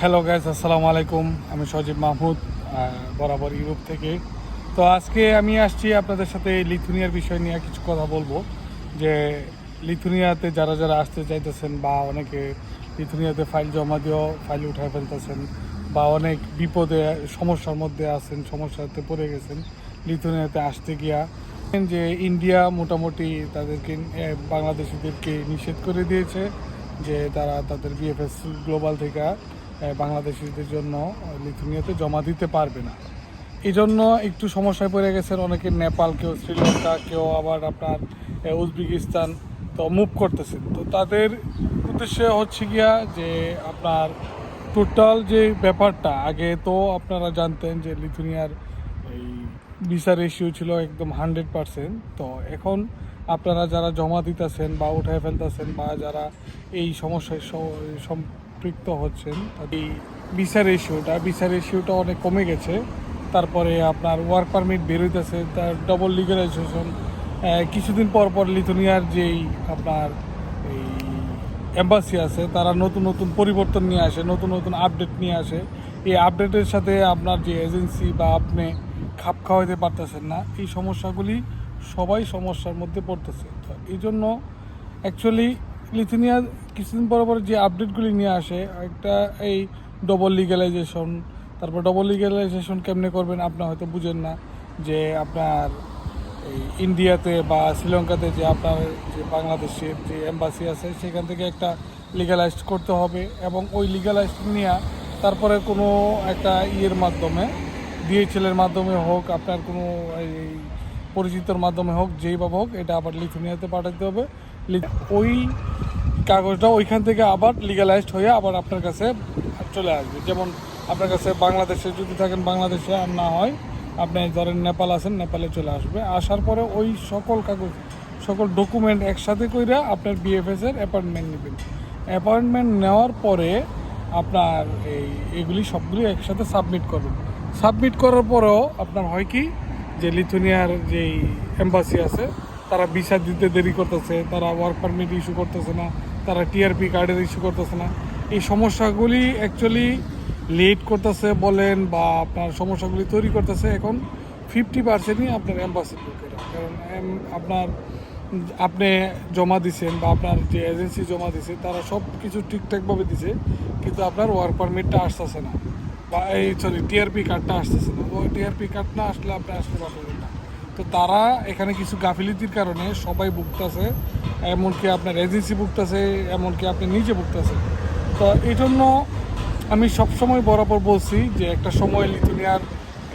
Hello guys আসসালামু আলাইকুম। আমি সজীব মাহমুদ বরাবর ইউরোপ থেকে। তো আজকে আমি আসছি আপনাদের সাথে লিথুনিয়ার বিষয় নিয়ে কিছু কথা বলব। যে লিথুনিয়াতে যারা যারা আসতে চাইতেছেন বা অনেকে লিথুনিয়াতে ফাইল জমা দিয়েও ফাইল উঠায় ফেলতেছেন বা অনেক বিপদে, সমস্যার মধ্যে আছেন, সমস্যাতে পড়ে গেছেন, লিথুনিয়াতে আসতে গিয়া যে ইন্ডিয়া মোটামুটি তাদেরকে বাংলাদেশিদেরকে নিষেধ করে দিয়েছে যে তারা তাদের বিএফএস গ্লোবাল থেকে বাংলাদেশিদের জন্য লিথুনিয়াতে জমা দিতে পারবে না। এই জন্য একটু সমস্যায় পড়ে গেছেন অনেকে নেপাল কেউ শ্রীলঙ্কা কেউ আবার আপনার উজবেকিস্তান তো মুভ করতেছেন। তো তাদের উদ্দেশ্যে হচ্ছে গিয়া যে আপনার টোটাল যে ব্যাপারটা, আগে তো আপনারা জানতেন যে লিথুনিয়ার এই ভিসা রেশিও ছিল একদম হান্ড্রেড পারসেন্ট তো এখন আপনারা যারা জমা দিতেছেন বা উঠায় ফেলতেছেন বা যারা এই সমস্যায় সম্পৃক্ত হচ্ছেন। এই ভিসা রেশিওটা ভিসা রেশিওটা অনেক কমে গেছে। তারপরে আপনার ওয়ার্ক পারমিট বেরোইতেছে তার ডবল লিগালাইজেশন কিছুদিন পর পর লিথুনিয়ার যেই আপনার এই এম্বাসি আছে, তারা নতুন নতুন পরিবর্তন নিয়ে আসে, নতুন নতুন আপডেট নিয়ে আসে। এই আপডেটের সাথে আপনার যে এজেন্সি বা আপনি খাপ খাওয়াইতে পারতেছেন না, এই সমস্যাগুলি সবাই সমস্যার মধ্যে পড়তেছে। তো এই জন্য অ্যাকচুয়ালি লিথুনিয়া কিছুদিন পর পর যে আপডেটগুলি নিয়ে আসে, একটা এই ডবল লিগালাইজেশন তারপর ডবল লিগালাইজেশন কেমনে করবেন আপনি হয়তো বুঝেন না, যে আপনার এই ইন্ডিয়াতে বা শ্রীলঙ্কাতে যে আপনার যে বাংলাদেশের যে এম্বাসি আছে, সেখান থেকে একটা লিগালাইজড করতে হবে এবং ওই লিগালাইজড নিয়ে তারপরে কোনো একটা ইয়ের মাধ্যমে ডিএইচএলের মাধ্যমে হোক, আপনার কোনো এই পরিচিতর মাধ্যমে হোক যেইভাবে হোক, এটা আবার লিথুনিয়াতে পাঠাতে হবে। ওই কাগজটা ওইখান থেকে আবার লিগালাইজড হয়ে আবার আপনার কাছে চলে আসবে। যেমন আপনার কাছে বাংলাদেশে যদি থাকেন, বাংলাদেশে আর না হয়, আপনি ধরেন নেপাল আছেন, নেপালে চলে আসবে। আসার পরে ওই সকল কাগজ, সকল ডকুমেন্ট একসাথে কইরা আপনার বিএফএস এর অ্যাপয়েন্টমেন্ট নেবেন। অ্যাপয়েন্টমেন্ট নেওয়ার পরে আপনার এই, এগুলি সবগুলি একসাথে সাবমিট করবেন। সাবমিট করার পরেও আপনার হয় কি যে লিথুনিয়ার যেই এম্বাসি আছে, তারা ভিসা দিতে দেরি করতেছে, তারা ওয়ার্ক পারমিট ইস্যু করতেছে না, তারা টিআরপি কার্ডের ইস্যু করতেছে না। এই সমস্যাগুলি অ্যাকচুয়ালি লেট করতেছে বলেন বা আপনার সমস্যাগুলি তৈরি করতেছে এখন ফিফটি পার্সেন্টই আপনার অ্যাম্বাসির লোকেরা কারণ আপনার আপনি জমা দিছেন বা আপনার যে এজেন্সি জমা দিছে, তারা সব কিছু ঠিকঠাকভাবে দিছে, কিন্তু আপনার ওয়ার্ক পারমিটটা আসতেছে না। বা এই সরি টিআরপি কার্ডটা আসতেছে না। ওই টিআরপি কার্ড না আসলে আপনি আসতে পারবেন না। তো তারা এখানে কিছু গাফিলিতির কারণে সবাই ভুগতেছে এমনকি আপনার এজেন্সি ভুগতেছে এমনকি আপনি নিজে ভুগতেছে তো এই জন্য আমি সবসময় বরাবর বলছি যে একটা সময় লিথুনিয়ার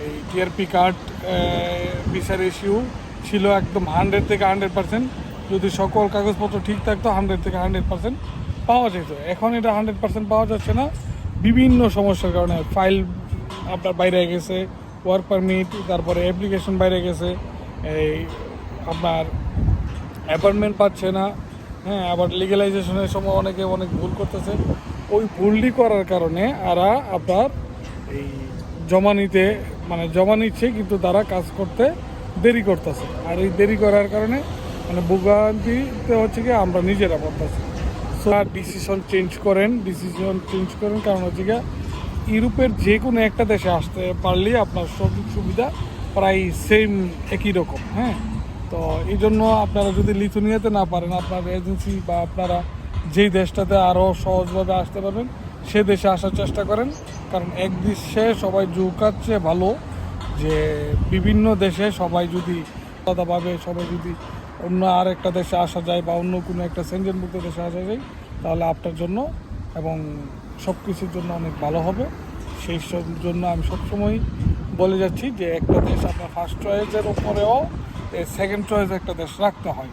এই টিআরপি কার্ড ভিসার ইস্যু ছিল একদম হান্ড্রেড থেকে হান্ড্রেড পার্সেন্ট যদি সকল কাগজপত্র ঠিক থাকতো হান্ড্রেড থেকে হান্ড্রেড পার্সেন্ট পাওয়া যেত। এখন এটা হান্ড্রেড পার্সেন্ট পাওয়া যাচ্ছে না। বিভিন্ন সমস্যার কারণে ফাইল আপনার বাইরে গেছে ওয়ার্ক পারমিট তারপরে অ্যাপ্লিকেশন বাইরে গেছে, এই আপনার অ্যাপয়েন্টমেন্ট পাচ্ছে না হ্যাঁ আবার লিগালাইজেশনের সময় অনেকে অনেক ভুল করতেছে। ওই ভুলটি করার কারণে আরা আপনার এই জমা নিতে মানে জমা নিচ্ছে, কিন্তু তারা কাজ করতে দেরি করতেছে। আর এই দেরি করার কারণে মানে ভোগান্তিতে হচ্ছে কি, আমরা নিজেরা পড়তেছি। সো ডিসিশন চেঞ্জ করেন ডিসিশন চেঞ্জ করেন, কারণ হচ্ছে গিয়ে ইউরোপের যে কোনো একটা দেশে আসতে পারলেই আপনার সব সুবিধা প্রায় সেম একই রকম হ্যাঁ? তো এই জন্য আপনারা যদি লিথুনিয়াতে না পারেন, আপনার এজেন্সি বা আপনারা যেই দেশটাতে আরও সহজভাবে আসতে পারবেন, সে দেশে আসার চেষ্টা করেন। কারণ এক দেশে সবাই ঝুঁকাচ্ছে ভালো, যে বিভিন্ন দেশে সবাই যদি আলাদাভাবে সবাই যদি অন্য আর একটা দেশে আসা যায় বা অন্য কোনো একটা সেঞ্জনমুক্ত দেশে আসা যায়, তাহলে আপনার জন্য এবং সব কিছুর জন্য অনেক ভালো হবে। সেই সব জন্য আমি সবসময় বলে যাচ্ছি যে একটা দেশ আপনার ফার্স্ট চয়েসের ওপরেও সেকেন্ড চয়েস একটা দেশ রাখতে হয়।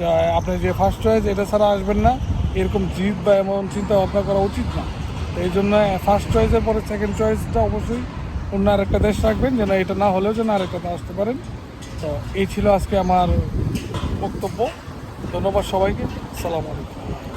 যা আপনি যে ফার্স্ট চয়েস এটা ছাড়া আসবেন না, এরকম জিদ বা এমন চিন্তা ভাবনা করা উচিত না। এই জন্য ফার্স্ট চয়েসের পরে সেকেন্ড চয়েসটা অবশ্যই অন্য আরেকটা দেশ রাখবেন, যেন এটা না হলেও যেন আরেকটাতে আসতে পারেন। তো এই ছিল আজকে আমার বক্তব্য। ধন্যবাদ সবাইকে। সালাম আলাইকুম।